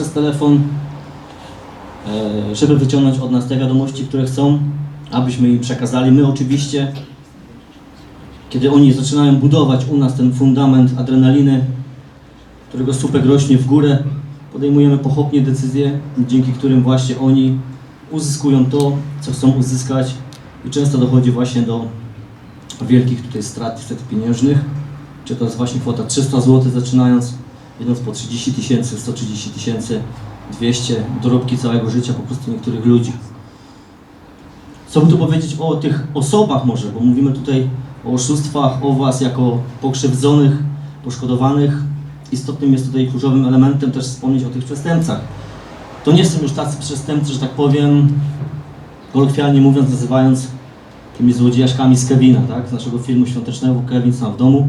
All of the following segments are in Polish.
przez telefon, e, żeby wyciągnąć od nas te wiadomości, które chcą, abyśmy im przekazali. My oczywiście, kiedy oni zaczynają budować u nas ten fundament adrenaliny, którego słupek rośnie w górę, podejmujemy pochopnie decyzje, dzięki którym właśnie oni uzyskują to, co chcą uzyskać i często dochodzi właśnie do wielkich tutaj strat, strat pieniężnych. Czy to jest właśnie kwota 300 zł zaczynając, idąc po 30 tysięcy, 130 tysięcy, 200, dorobki całego życia po prostu niektórych ludzi. Co by tu powiedzieć o tych osobach może, bo mówimy tutaj o oszustwach, o Was jako pokrzywdzonych, poszkodowanych. Istotnym jest tutaj kluczowym elementem też wspomnieć o tych przestępcach. To nie są już tacy przestępcy, że tak powiem, kolokwialnie mówiąc, nazywając tymi złodziejaszkami z Kevina, tak? Z naszego filmu świątecznego Kevin sam w domu,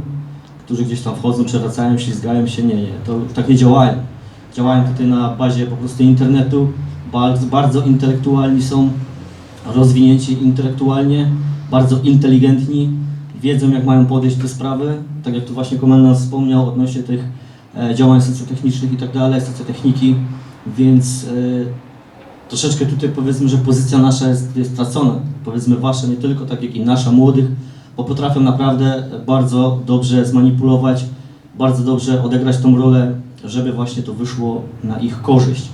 którzy gdzieś tam wchodzą, przewracają, ślizgają się. Nie, nie, to tak nie działają. Działają tutaj na bazie po prostu internetu, bardzo, bardzo intelektualni są, rozwinięci intelektualnie, bardzo inteligentni, wiedzą jak mają podejść do sprawy, tak jak tu właśnie komendant wspomniał odnośnie tych e, działań socjotechnicznych i tak dalej, socjotechniki, więc e, troszeczkę tutaj powiedzmy, że pozycja nasza jest, jest stracona, powiedzmy wasza, nie tylko tak jak i nasza młodych, bo potrafią naprawdę bardzo dobrze zmanipulować, bardzo dobrze odegrać tą rolę, żeby właśnie to wyszło na ich korzyść.